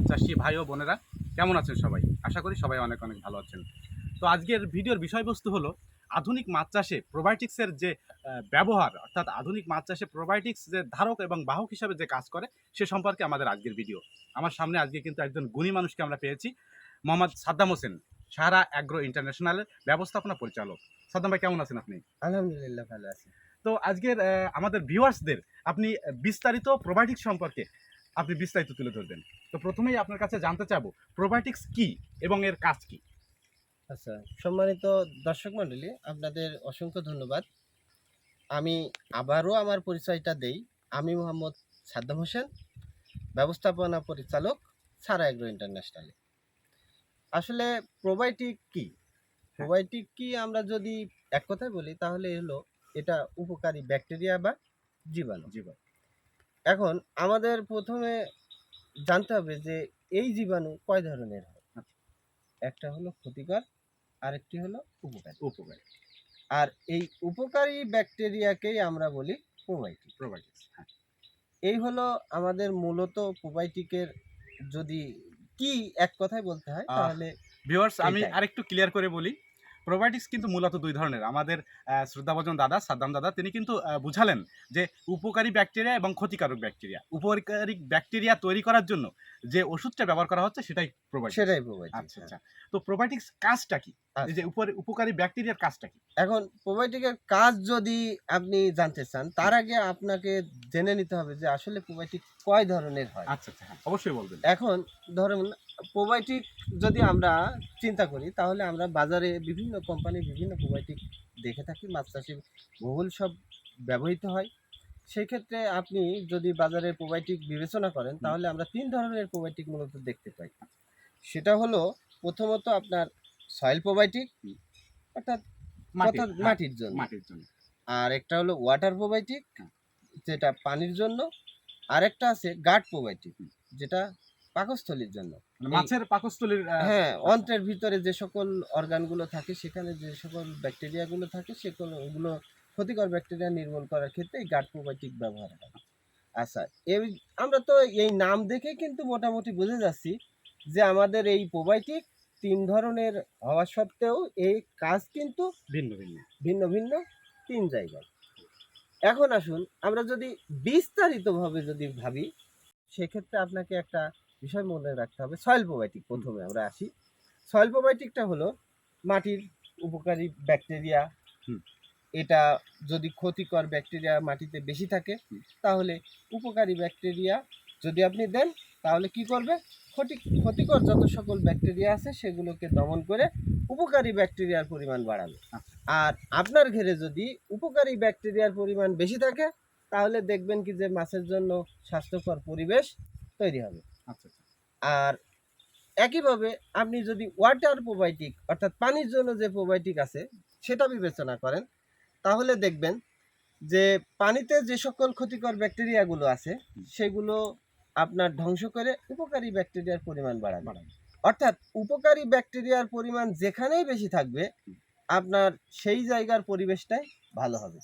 মাছ চাষি ভাই ও বোনেরা কেমন আছেন সবাই? আশা করি সবাই অনেক অনেক ভালো আছেন। তো আজকের ভিডিওর বিষয়বস্তু হলো আধুনিক মাছ চাষে প্রোবায়োটিক্সের যে ব্যবহার অর্থাৎ আধুনিক মাছ চাষে প্রোবায়োটিক্স যে ধারক এবং বাহক হিসাবে যে কাজ করে সে সম্পর্কে আমাদের আজকের ভিডিও। আমার সামনে আজকে কিন্তু একজন গুণী মানুষকে আমরা পেয়েছি মোহাম্মদ সাদ্দাম হোসেন সারা অ্যাগ্রো ইন্টারন্যাশনালের ব্যবস্থাপনা পরিচালক। সাদ্দাম ভাই কেমন আছেন আপনি? আলহামদুলিল্লাহ ভালো আছি। তো আজকের আমাদের ভিউয়ার্সদের আপনি বিস্তারিত প্রোবায়োটিক্স সম্পর্কে আপনি বিস্তারিত তুলে ধরবেন। তো প্রথমেই আপনার কাছে জানতে চাবো প্রোবায়োটিক্স কি এবং এর কাজ কি? আচ্ছা সম্মানিত দর্শক মণ্ডলী আপনাদের অসংখ্য ধন্যবাদ। আমি আবারও আমার পরিচয়টা দেই। আমি মোহাম্মদ সাদ্দাম হোসেন ব্যবস্থাপনা পরিচালক সারা এগ্রো ইন্টারন্যাশনালে। আসলে প্রোবায়োটিক কি? প্রোবায়োটিক কি আমরা যদি এক কথায় বলি তাহলে হলো এটা উপকারী ব্যাকটেরিয়া বা জীবাণু। জীবন এখন আমাদের প্রথমে জানতে হবে যে এই জীবাণু কয় ধরনের হয়? একটা হলো ক্ষতিকর আরেকটি হলো উপকারী। উপকারী। আর এই উপকারী ব্যাকটেরিয়াকেই আমরা বলি প্রোবায়োটিক প্রোবায়োটিক্স হ্যাঁ। এই হলো আমাদের মূলত প্রোবায়োটিকের যদি কি এক কথায় বলতে হয় তাহলে ভিউয়ার্স আমি আরেকটু ক্লিয়ার করে বলি। প্রোবায়োটিক্স কিন্তু মূলত দুই ধরনের। আমাদের শ্রদ্ধাভাজন দাদা সাদ্দাম দাদা তিনি কিন্তু বুঝালেন যে উপকারী ব্যাকটেরিয়া এবং ক্ষতিকারক ব্যাকটেরিয়া। উপকারী ব্যাকটেরিয়া তৈরি করার জন্য যে ওষুধটা ব্যবহার করা হচ্ছে সেটাই প্রোবায়োটিক্স সেটাই প্রোবায়োটিক আচ্ছা আচ্ছা। তো প্রোবায়োটিক্স কাজটা কি। এই যে উপরে উপকারী ব্যাকটেরিয়ার কাজটা কি? এখন প্রোবায়োটিকের কাজ যদি আপনি জানতে চান তার আগে আপনাকে জেনে নিতে হবে যে আসলে প্রোবায়োটিক কয় ধরনের হয়। আচ্ছা আচ্ছা হ্যাঁ অবশ্যই বলবেন। এখন ধরুন প্রোবায়োটিক যদি আমরা চিন্তা করি তাহলে আমরা বাজারে বিভিন্ন কোম্পানি বিভিন্ন প্রোবায়োটিক দেখে থাকি মাছ চাষে বহুল সব ব্যবহৃত হয়। সেই ক্ষেত্রে আপনি যদি বাজারে প্রোবায়োটিক বিবেচনা করেন তাহলে আমরা তিন ধরনের প্রোবায়োটিক মূলত দেখতে পাই। সেটা হলো প্রথমত আপনার সয়েল প্রোবায়োটিক অর্থাৎ অর্থাৎ হ্যাঁ, মাটির জন্য। মাটির জন্য। আর একটা হলো ওয়াটার প্রোবায়োটিক যেটা পানির জন্য। আর একটা আছে গার্ড প্রোবায়োটিক যেটা পাকস্থলীর জন্য। মানে মাছের পাকস্থলীর হ্যাঁ অন্ত্রের ভিতরে যে সকল অর্গানগুলো থাকে সেখানে যে সকল ব্যাকটেরিয়াগুলো থাকে সেগুলো ওগুলো ক্ষতিকর ব্যাকটেরিয়া নির্মূল করার ক্ষেত্রে এই গার্ড প্রোবায়োটিক ব্যবহার হয়। আচ্ছা এই আমরা তো এই নাম দেখে কিন্তু মোটামুটি বুঝে যাচ্ছি যে আমাদের এই প্রোবায়োটিক তিন ধরনের হওয়া সত্ত্বেও এই কাজ কিন্তু ভিন্ন ভিন্ন। ভিন্ন ভিন্ন তিন জায়গায়। এখন আসুন আমরা যদি বিস্তারিতভাবে যদি ভাবি সেক্ষেত্রে আপনাকে একটা বিষয় মনে রাখতে হবে। সয়েল প্রোবায়োটিক প্রথমে আমরা আসি। সয়েল প্রোবায়োটিকটা হলো মাটির উপকারী ব্যাকটেরিয়া। এটা যদি ক্ষতিকর ব্যাকটেরিয়া মাটিতে বেশি থাকে তাহলে উপকারী ব্যাকটেরিয়া যদি আপনি দেন তাহলে কি করবে? ক্ষতি ক্ষতিকর যত সকল ব্যাকটেরিয়া আছে সেগুলোকে দমন করে উপকারী ব্যাকটেরিয়ার পরিমাণ বাড়াবে আচ্ছা। আর আপনার ঘেরে যদি উপকারী ব্যাকটেরিয়ার পরিমাণ বেশি থাকে তাহলে দেখবেন কি যে মাছের জন্য স্বাস্থ্যকর পরিবেশ তৈরি হবে। আর একইভাবে আপনি যদি ওয়াটার প্রোবায়োটিক অর্থাৎ পানির জন্য যে প্রোবায়োটিক আছে সেটা বিবেচনা করেন তাহলে দেখবেন যে পানিতে যে সকল ক্ষতিকর ব্যাকটেরিয়াগুলো আছে সেগুলো আপনার ধ্বংস করে উপকারী ব্যাকটেরিয়ার পরিমাণ বাড়াবে। অর্থাৎ উপকারী ব্যাকটেরিয়ার পরিমাণ যেখানেই বেশি থাকবে আপনার সেই জায়গার পরিবেশটাই ভালো হবে।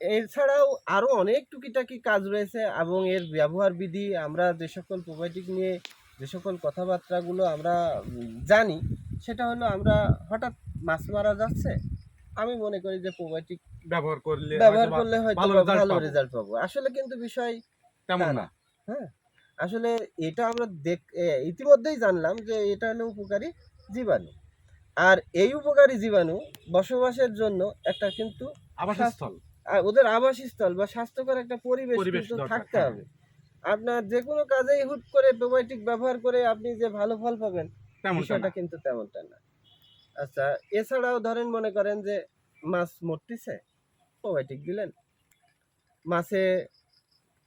এছাড়াও আরও অনেক টুকিটাকি কাজ রয়েছে এবং এর ব্যবহার বিধি আমরা যে সকল প্রোবায়োটিক নিয়ে যে সকল কথাবার্তাগুলো আমরা জানি সেটা হলো আমরা হঠাৎ মাছ মারা যাচ্ছে আমি মনে করি যে প্রোবায়োটিক ব্যবহার করলে ব্যবহার করলে হয়তো ভালো। রেজাল্ট পাবো। আসলে কিন্তু বিষয় তেমন না, হ্যাঁ আসলে এটা আমরা দেখ ইতিমধ্যেই জানলাম যে এটা হলো উপকারী জীবাণু। আর এই উপকারী জীবাণু বসবাসের জন্য একটা কিন্তু আবাসস্থল। ওদের আবাসস্থল বা স্বাস্থ্যকর একটা পরিবেশ কিন্তু থাকতে হ্যাঁ। হবে। আপনার যে কোনো কাজেই হুট করে প্রোবায়োটিক ব্যবহার করে আপনি যে ভালো ফল পাবেন বিষয়টা কিন্তু তেমনটা না। আচ্ছা এছাড়াও ধরেন মনে করেন যে মাছ মরতেছে প্রোবায়োটিক দিলেন। মাছে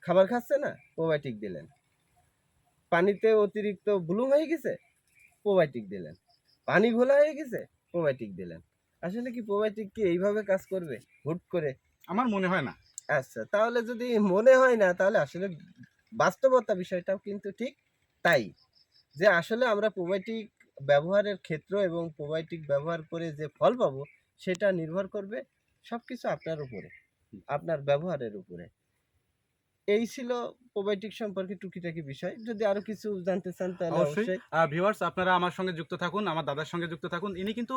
খাবার খাচ্ছে না প্রোবায়োটিক দিলেন। পানিতে অতিরিক্ত ব্লুম হয়ে গেছে প্রোবায়োটিক দিলেন। পানি ঘোলা হয়ে গেছে প্রোবায়োটিক দিলেন। আসলে কি প্রোবায়োটিক কি এইভাবে কাজ করবে? হুট করে আমার মনে হয় না। আচ্ছা তাহলে যদি মনে হয় না, তাহলে আসলে বাস্তবতা বিষয়টাও কিন্তু ঠিক তাই। যে আসলে আমরা প্রোবায়োটিক ব্যবহারের ক্ষেত্র এবং প্রোবায়োটিক ব্যবহার করে যে ফল পাবো, সেটা নির্ভর করবে সব কিছু আপনার উপরে, আপনার ব্যবহারের উপরে। এই ছিল প্রোবায়োটিক সম্পর্কে টুকিটাকি বিষয়। যদি আরও কিছু জানতে চান তাহলে অবশ্যই। ভিউয়ার্স আপনারা আমার সঙ্গে যুক্ত থাকুন আমার দাদার সঙ্গে যুক্ত থাকুন। ইনি কিন্তু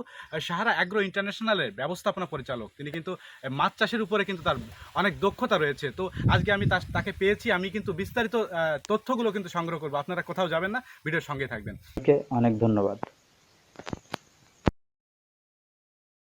সাহারা অ্যাগ্রো ইন্টারন্যাশনালের ব্যবস্থাপনা পরিচালক। তিনি কিন্তু মাছ চাষের উপরে কিন্তু তার অনেক দক্ষতা রয়েছে। তো আজকে আমি তাকে পেয়েছি। আমি কিন্তু বিস্তারিত আহ, তথ্যগুলো কিন্তু সংগ্রহ করব। আপনারা কোথাও যাবেন না ভিডিওর সঙ্গে থাকবেন। অনেক ধন্যবাদ।